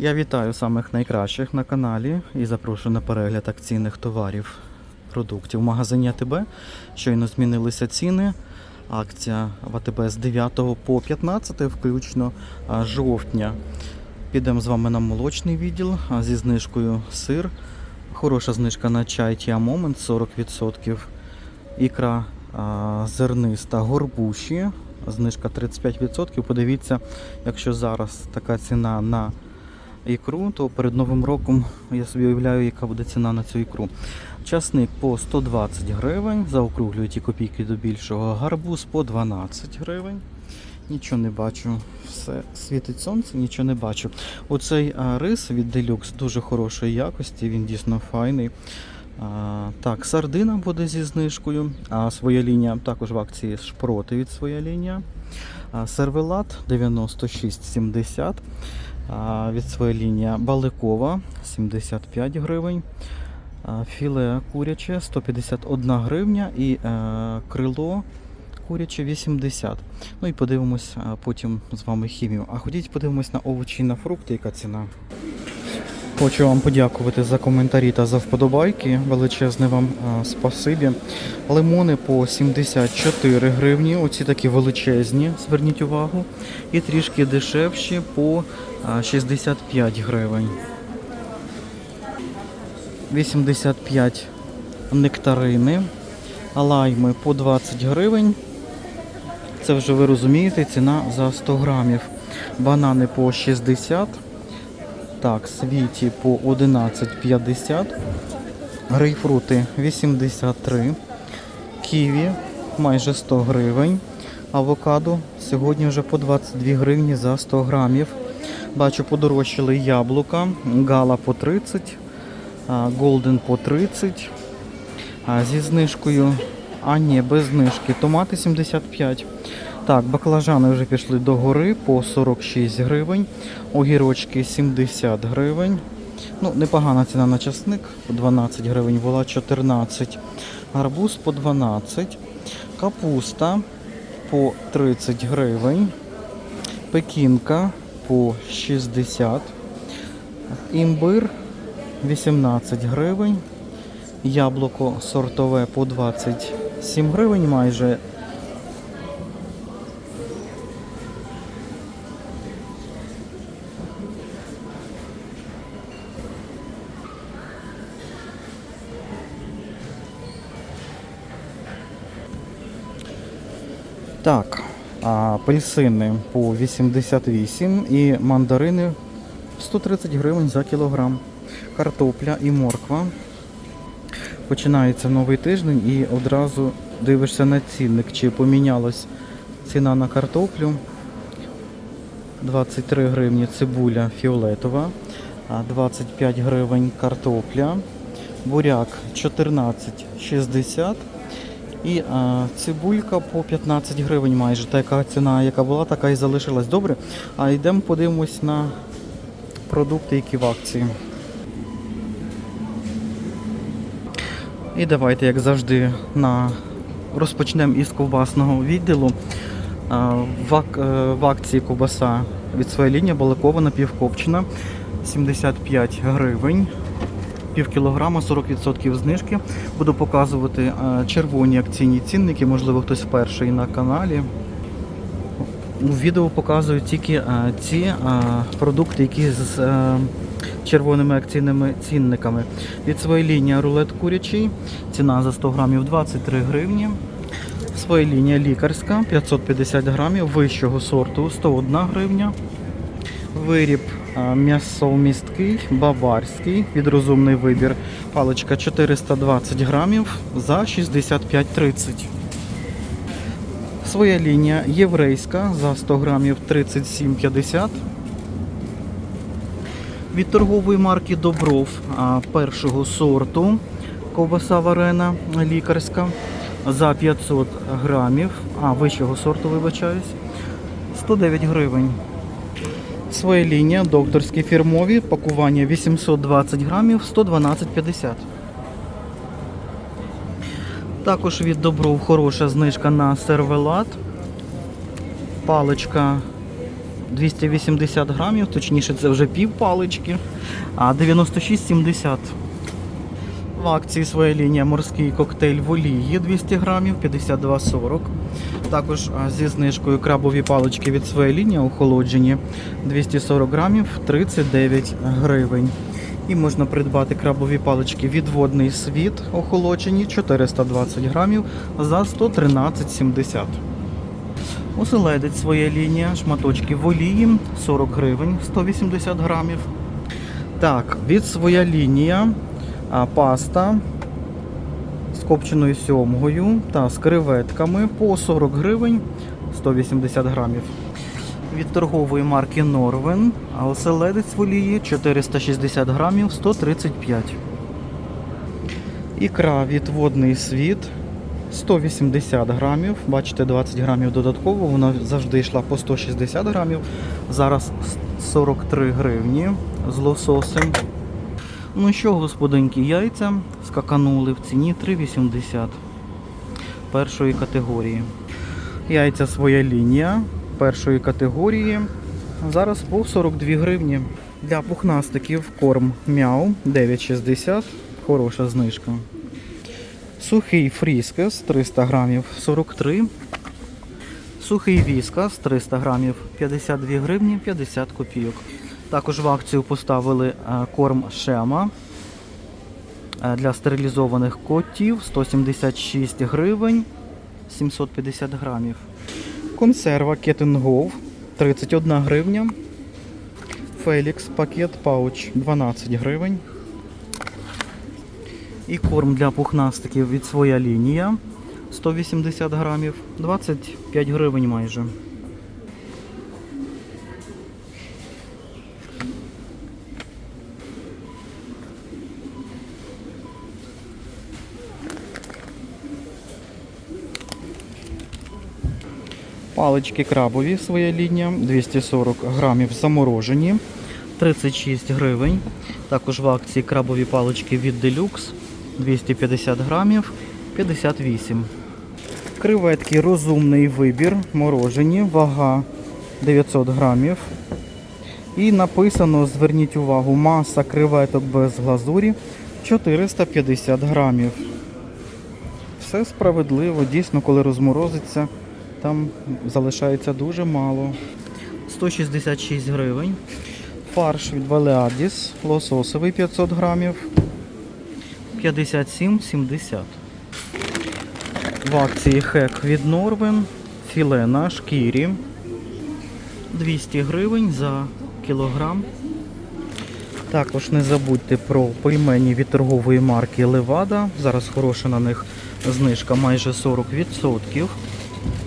Я вітаю самих найкращих на каналі і запрошую на перегляд акційних товарів продуктів в магазині АТБ. Щойно змінилися ціни. Акція в АТБ з 9 по 15, включно жовтня. Підемо з вами на молочний відділ зі знижкою сир. Хороша знижка на чай Tia Moment 40%. Ікра зерниста горбуші. Знижка 35%. Подивіться, якщо зараз така ціна на ікру, то перед Новим роком я собі уявляю, яка буде ціна на цю ікру. Часник по 120 гривень, заокруглюють ті копійки до більшого. Гарбуз по 12 гривень. Нічого не бачу. Все світить сонце, нічого не бачу. Оцей рис від Deluxe дуже хорошої якості, він дійсно файний. А, так, сардина буде зі знижкою. А своя лінія також в акції шпроти від своя лінія. А, сервелат 96,70. Від своєї лінії баликова 75 гривень. Філе куряче 151 гривня і е, крило куряче 80. Ну і подивимось потім з вами хімію. А ходіть подивимось на овочі і на фрукти, яка ціна. Хочу вам подякувати за коментарі та за вподобайки. Величезне вам а, спасибі. Лимони по 74 гривні. Оці такі величезні, зверніть увагу. І трішки дешевші по а, 65 гривень. 85 нектарини. Лайми по 20 гривень. Це вже ви розумієте, ціна за 100 грамів. Банани по 60. Так, світі по 11,50. Грейпфрути 83. Ківі майже 100 гривень. Авокадо сьогодні вже по 22 гривні за 100 грамів. Бачу, подорожчали яблука. Гала по 30, Голден по 30. А зі знижкою, а ні, без знижки. Томати 75. Так, баклажани вже пішли до гори по 46 гривень. Огірочки 70 гривень. Ну, непогана ціна на часник. По 12 гривень була 14. Гарбуз по 12. Капуста по 30 гривень. Пекінка по 60. Імбир 18 гривень. Яблуко сортове по 27 гривень майже. Так, апельсини по 88 і мандарини 130 гривень за кілограм. Картопля і морква. Починається новий тиждень і одразу дивишся на цінник, чи помінялась ціна на картоплю. 23 гривні цибуля фіолетова, 25 гривень картопля, буряк 14,60 і а, цибулька по 15 гривень майже. Така ціна, яка була, така і залишилась. Добре. А йдемо подивимось на продукти, які в акції. І давайте, як завжди, на... розпочнемо із ковбасного відділу. В, е, в акції ковбаса від своєї лінії баликова напівкопчена 75 гривень. Пів кілограма, 40% знижки. Буду показувати е, червоні акційні цінники, можливо, хтось вперше і на каналі. У відео показую тільки ці е, продукти, які з червоними акційними цінниками. Від своєї лінії рулет курячий, ціна за 100 грамів 23 гривні. Своя лінія лікарська 550 грамів вищого сорту 101 гривня. Виріб м'ясомісткий, баварський, від розумний вибір. Паличка 420 грамів за 65,30. Своя лінія єврейська за 100 грамів 37,50. Від торгової марки Добров першого сорту ковбаса варена лікарська за 500 грамів, а вищого сорту вибачаюсь, 109 гривень. Своя лінія докторські фірмові, пакування 820 грамів, 112,50. Також від Добров хороша знижка на сервелат. Паличка 280 грамів, точніше це вже пів палички, а 96,70. В акції своя лінія морський коктейль в олії 200 грамів 52,40. Також зі знижкою крабові палички від своєї лінії охолоджені 240 грамів 39 гривень. І можна придбати крабові палички від водний світ охолоджені 420 грамів за 113,70. Оселедець своя лінія, шматочки в олії 40 гривень 180 грамів. Так, від своя лінія паста з копченою сьомгою та з креветками по 40 гривень 180 грамів. Від торгової марки Норвен, оселедець в олії 460 грамів 135. Ікра від водний світ 180 грамів. Бачите, 20 грамів додатково. Вона завжди йшла по 160 грамів. Зараз 43 гривні з лососем. Ну що, господинки, яйця скаканули в ціні 3,80 першої категорії. Яйця своя лінія першої категорії. Зараз по 42 гривні. Для пухнастиків корм мяу 9,60. Хороша знижка. Сухий фріскес 300 грамів 43. Сухий віскас 300 грамів 52 гривні 50 копійок. Також в акцію поставили е, корм шема е, для стерилізованих котів 176 гривень 750 грамів. Консерва Кетенгов 31 гривня. Фелікс пакет пауч 12 гривень. І корм для пухнастиків від своя лінія. 180 грамів, 25 гривень майже. Палички крабові своя лінія. 240 грамів заморожені. 36 гривень. Також в акції крабові палички від Deluxe 250 грамів 58. Креветки розумний вибір, морожені, вага 900 грамів. І написано, зверніть увагу, маса креветок без глазурі 450 грамів. Все справедливо, дійсно, коли розморозиться, там залишається дуже мало. 166 гривень. Фарш від Валеадіс, лососовий 500 грамів. 57,70. В акції хек від Норвен. Філе на шкірі. 200 гривень за кілограм. Також не забудьте про пельмені від торгової марки Левада. Зараз хороша на них знижка майже 40%.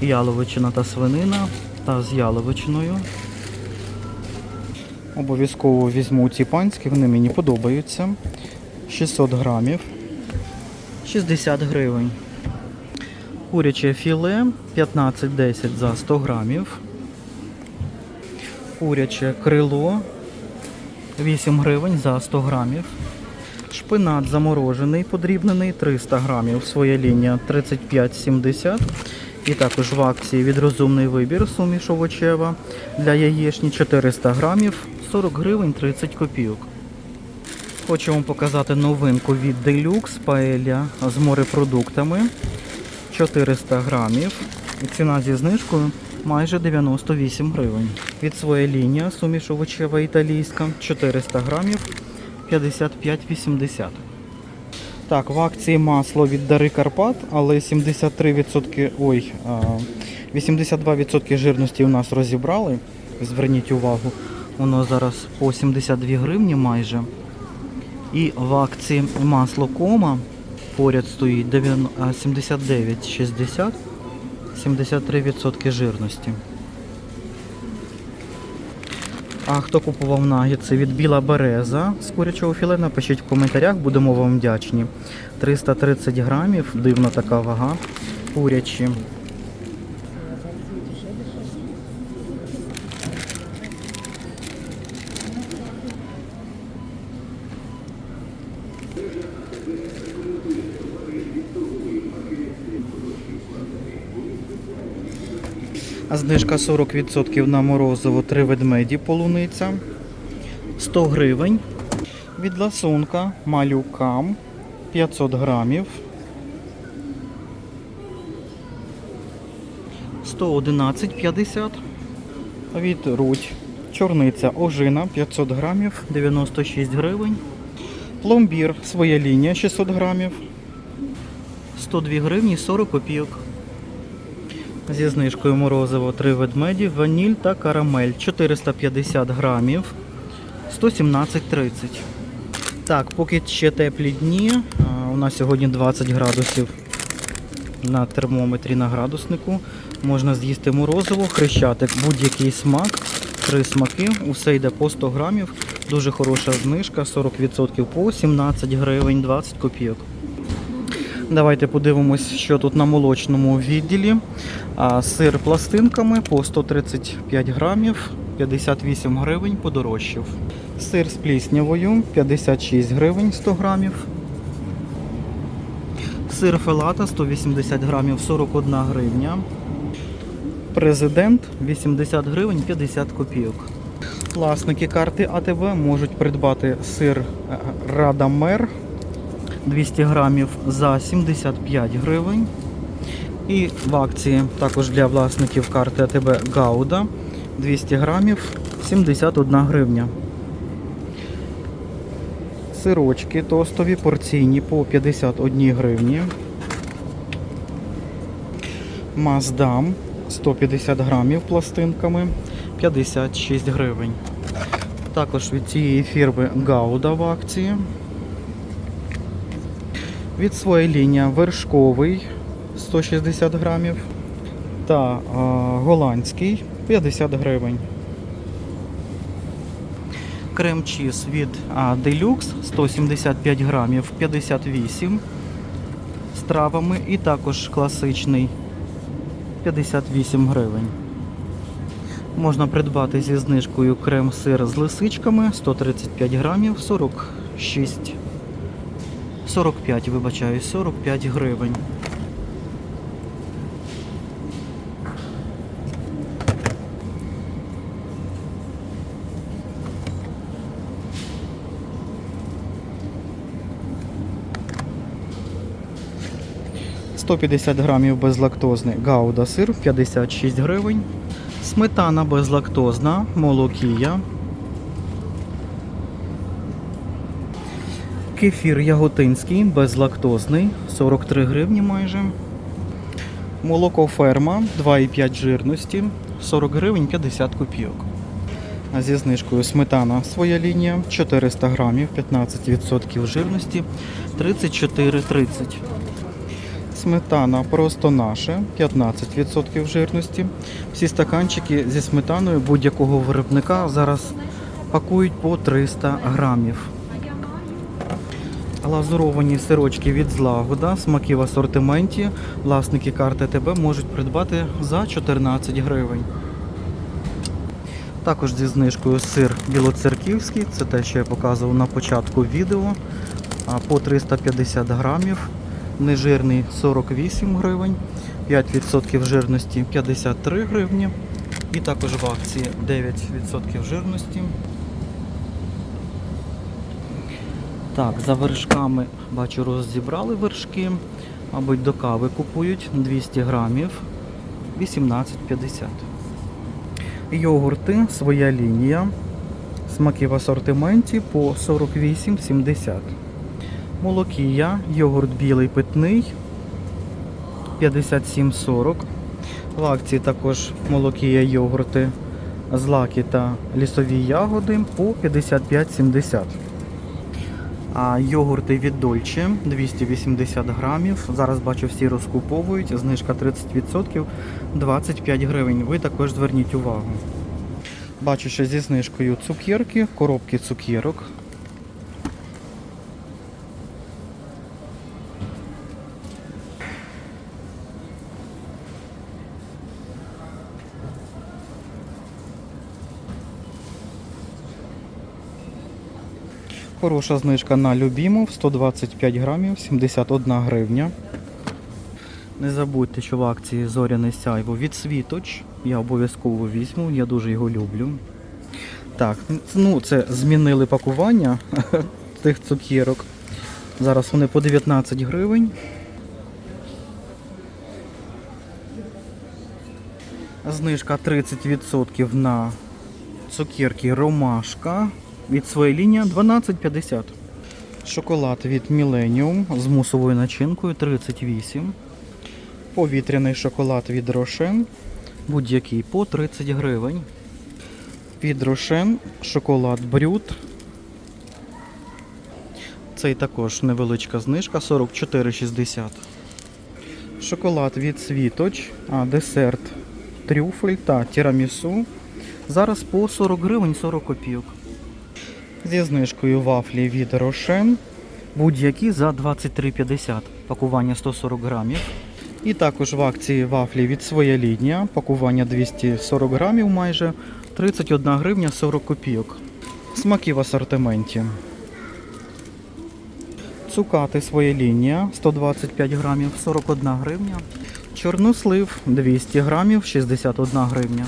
Яловичина та свинина та з яловичиною. Обов'язково візьму ці панські, вони мені подобаються. 600 грамів. 60 гривень. Куряче філе 15-10 за 100 грамів. Куряче крило 8 гривень за 100 грамів. Шпинат заморожений, подрібнений 300 грамів. Своя лінія 35,70. І також в акції від розумний вибір суміш овочева для яєчні 400 грамів 40 гривень 30 копійок. Хочу вам показати новинку від Deluxe паеля з морепродуктами 400 грамів. Ціна зі знижкою майже 98 гривень. Від своєї лінія суміш овочева італійська 400 грамів 55,80. Так, в акції масло від Дари Карпат, але 73%, ой, 82% жирності у нас розібрали. Зверніть увагу, воно зараз по 72 гривні майже. І в акції масло кома поряд стоїть 90 79,60, 73% жирності. А хто купував нагідси від Біла Береза з курячого філе, напишіть в коментарях, будемо вам вдячні. 330 грамів, дивна така вага. Курячі. Знижка 40% на морозиво 3 ведмеді полуниця. 100 гривень. Від ласунка малюкам 500 грамів. 111,50. Від рудь. Чорниця ожина 500 грамів 96 гривень. Пломбір своя лінія 600 грамів. 102 гривні 40 копійок. Зі знижкою морозиво 3 ведмеді, ваніль та карамель 450 грамів 117,30. Так, поки ще теплі дні. У нас сьогодні 20 градусів на термометрі на градуснику. Можна з'їсти морозиво, хрещатик, будь-який смак, три смаки, усе йде по 100 грамів. Дуже хороша знижка, 40% по 17 гривень 20 копійок. Давайте подивимось, що тут на молочному відділі. Сир пластинками по 135 грамів, 58 гривень подорожчав. Сир з пліснявою 56 гривень 100 грамів. Сир фелата 180 грамів 41 гривня. Президент 80 гривень 50 копійок. Власники карти АТБ можуть придбати сир е, Радамер 200 грамів за 75 гривень. І в акції також для власників карти АТБ Гауда 200 грамів 71 гривня. Сирочки тостові порційні по 51 гривні. Маздам 150 грамів пластинками 56 гривень. Також від цієї фірми Гауда в акції. Від своєї лінії вершковий 160 грамів та а, голландський 50 гривень. Крем-чіз від а, Deluxe 175 грамів 58 з травами і також класичний 58 гривень. Можна придбати зі знижкою крем-сир з лисичками 135 грамів 46 45, вибачаю, 45 гривень. Сто п'ятдесят грамів безлактозний гауда сир 56 гривень. Сметана безлактозна, молокія Кефір яготинський, безлактозний, 43 гривні майже. Молоко ферма 2,5 жирності, 40 гривень 50 копійок. Зі знижкою сметана своя лінія 400 грамів, 15% жирності, 34,30. Сметана просто наша, 15% жирності. Всі стаканчики зі сметаною будь-якого виробника зараз пакують по 300 грамів. Глазуровані сирочки від злагода, смаки в асортименті. Власники карти ТБ можуть придбати за 14 гривень. Також зі знижкою сир білоцерківський, це те, що я показував на початку відео. По 350 грамів. Нежирний 48 гривень, 5% жирності 53 гривні. І також в акції 9% жирності. Так, за вершками, бачу, роззібрали вершки. Мабуть, до кави купують 200 грамів 18,50. Йогурти, своя лінія. Смаки в асортименті по 48,70. Молокія, йогурт білий питний 57,40. В акції також молокія йогурти злаки та лісові ягоди по 55,70. Йогурти від Дольче 280 грамів. Зараз бачу, всі розкуповують. Знижка 30%, 25 гривень. Ви також зверніть увагу. Бачу, що зі знижкою цукерки, коробки цукерок. Хороша знижка на Любімов 125 грамів, 71 гривня. Не забудьте, що в акції зоряне сяйво від Світоч Я обов'язково візьму, я дуже його люблю. Так, ну це змінили пакування тих цукерок. Зараз вони по 19 гривень. Знижка 30% на цукерки Ромашка від своєї лінії 12,50. Шоколад від Millennium з мусовою начинкою 38. Повітряний шоколад від Рошен. Будь-який по 30 гривень. Від Рошен шоколад Брют. Цей також невеличка знижка 44,60. Шоколад від Світоч, а десерт трюфель та тірамісу. Зараз по 40 гривень 40 копійок. Зі знижкою вафлі від Рошен. Будь-які за 23,50. Пакування 140 грамів. І також в акції вафлі від своя лінія. Пакування 240 грамів майже 31 гривня 40 копійок. Смаки в асортименті. Цукати своя лінія 125 грамів 41 гривня. Чорнослив 200 грамів 61 гривня.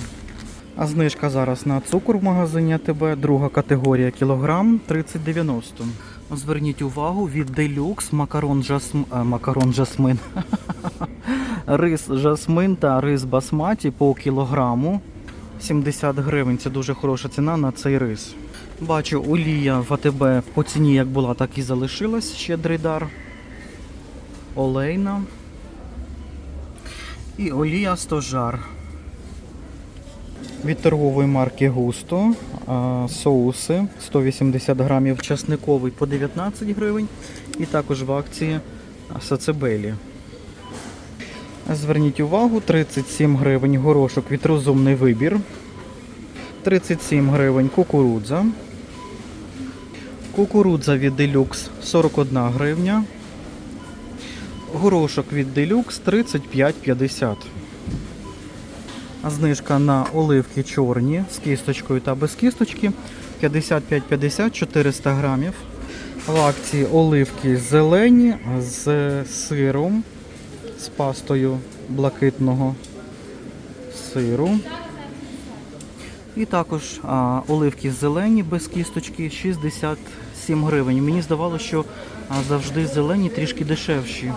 А знижка зараз на цукор в магазині АТБ, друга категорія кілограм 30,90. Зверніть увагу від Deluxe макарон, жасм... е, макарон жасмин. рис жасмин та рис басматі по кілограму 70 гривень. Це дуже хороша ціна на цей рис. Бачу, олія в АТБ по ціні як була, так і залишилась. Щедрий дар. Олейна. І олія стожар. Від торгової марки Густо соуси 180 грамів часниковий по 19 гривень. І також в акції сацебелі. Зверніть увагу, 37 гривень горошок від розумний вибір. 37 гривень кукурудза. Кукурудза від Deluxe 41 гривня. Горошок від Deluxe 35,50. Знижка на оливки чорні з кісточкою та без кісточки 55,50 400 грамів. В акції оливки зелені з сиром, з пастою блакитного сиру. І також а, оливки зелені без кісточки 67 гривень. Мені здавалося, що завжди зелені трішки дешевші.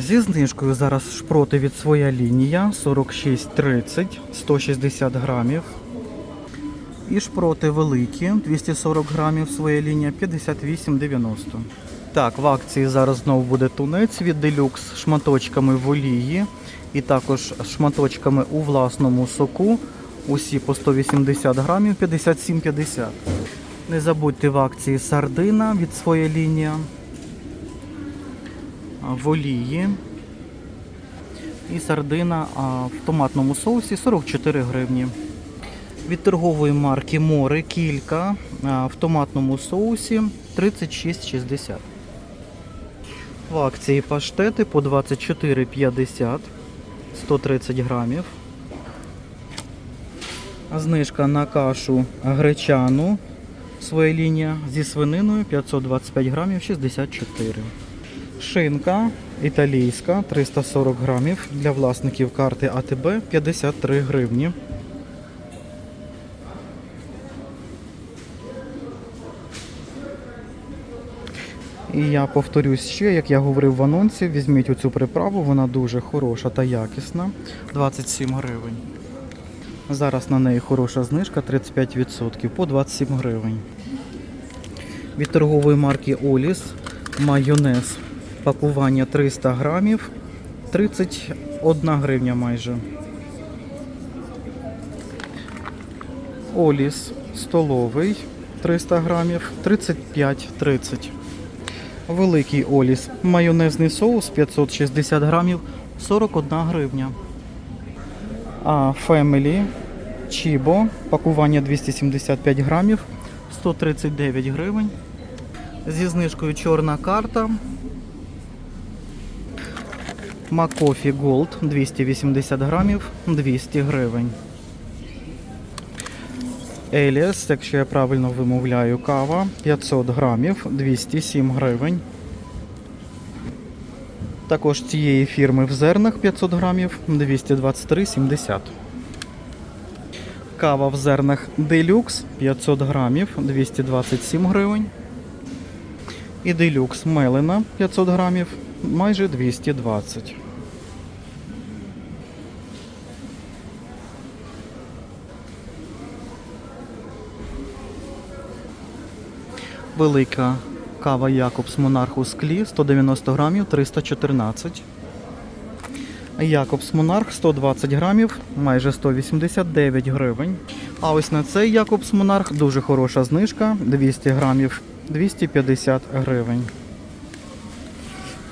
Зі знижкою зараз шпроти від своя лінія 46,30, 160 грамів. І шпроти великі 240 грамів своя лінія 58,90. Так, в акції зараз знову буде тунець від Deluxe з шматочками в олії і також з шматочками у власному соку. Усі по 180 грамів 57,50. Не забудьте в акції сардина від своя лінія в олії. І сардина в томатному соусі 44 гривні. Від торгової марки Море кілька в томатному соусі 36,60. В акції паштети по 24,50 130 грамів. Знижка на кашу гречану своя лінія зі свининою 525 грамів 64. Шинка італійська 340 грамів для власників карти АТБ 53 гривні. І я повторюсь ще, як я говорив в анонсі, візьміть оцю приправу, вона дуже хороша та якісна. 27 гривень. Зараз на неї хороша знижка 35% по 27 гривень. Від торгової марки Оліс майонез пакування 300 грамів 31 гривня майже. Оліс столовий 300 грамів 35,30. Великий Оліс майонезний соус 560 грамів 41 гривня. А Family Чібо пакування 275 грамів 139 гривень. Зі знижкою чорна карта. Макофі Голд 280 грамів 200 гривень. Еліас, якщо я правильно вимовляю, кава 500 грамів 207 гривень. Також цієї фірми в зернах 500 грамів 223,70. Кава в зернах Deluxe 500 грамів 227 гривень. І Deluxe Мелена 500 грамів майже 220. Велика кава Якобс Монарх у склі 190 грамів 314. Якобс Монарх 120 грамів, майже 189 гривень. А ось на цей Якобс Монарх дуже хороша знижка 200 грамів 250 гривень.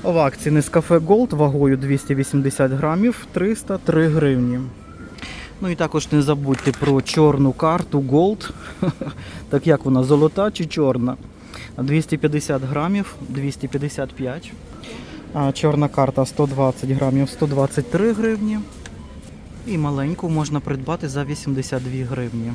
В акції Нескафе Gold вагою 280 грамів 303 гривні. Ну і також не забудьте про чорну карту Gold. Так як вона золота чи чорна? 250 грамів 255. А чорна карта 120 грамів 123 гривні. І маленьку можна придбати за 82 гривні.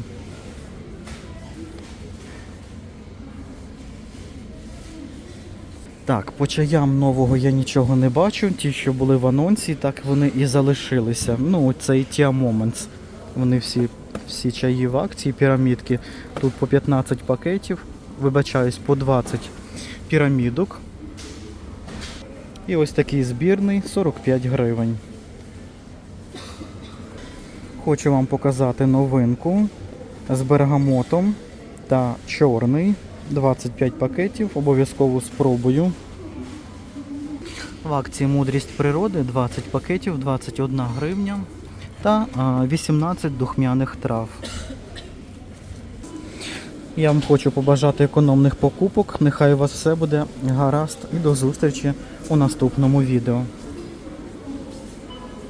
Так, по чаям нового я нічого не бачу. Ті, що були в анонсі, так вони і залишилися. Ну, це і Tia Moments. Вони всі, всі чаї в акції, пірамідки. Тут по 15 пакетів. Вибачаюсь, по 20 пірамідок. І ось такий збірний 45 гривень. Хочу вам показати новинку з бергамотом та чорний. 25 пакетів, обов'язково спробую. В акції Мудрість природи 20 пакетів, 21 гривня та 18 духмяних трав. Я вам хочу побажати економних покупок. Нехай у вас все буде гаразд і до зустрічі у наступному відео.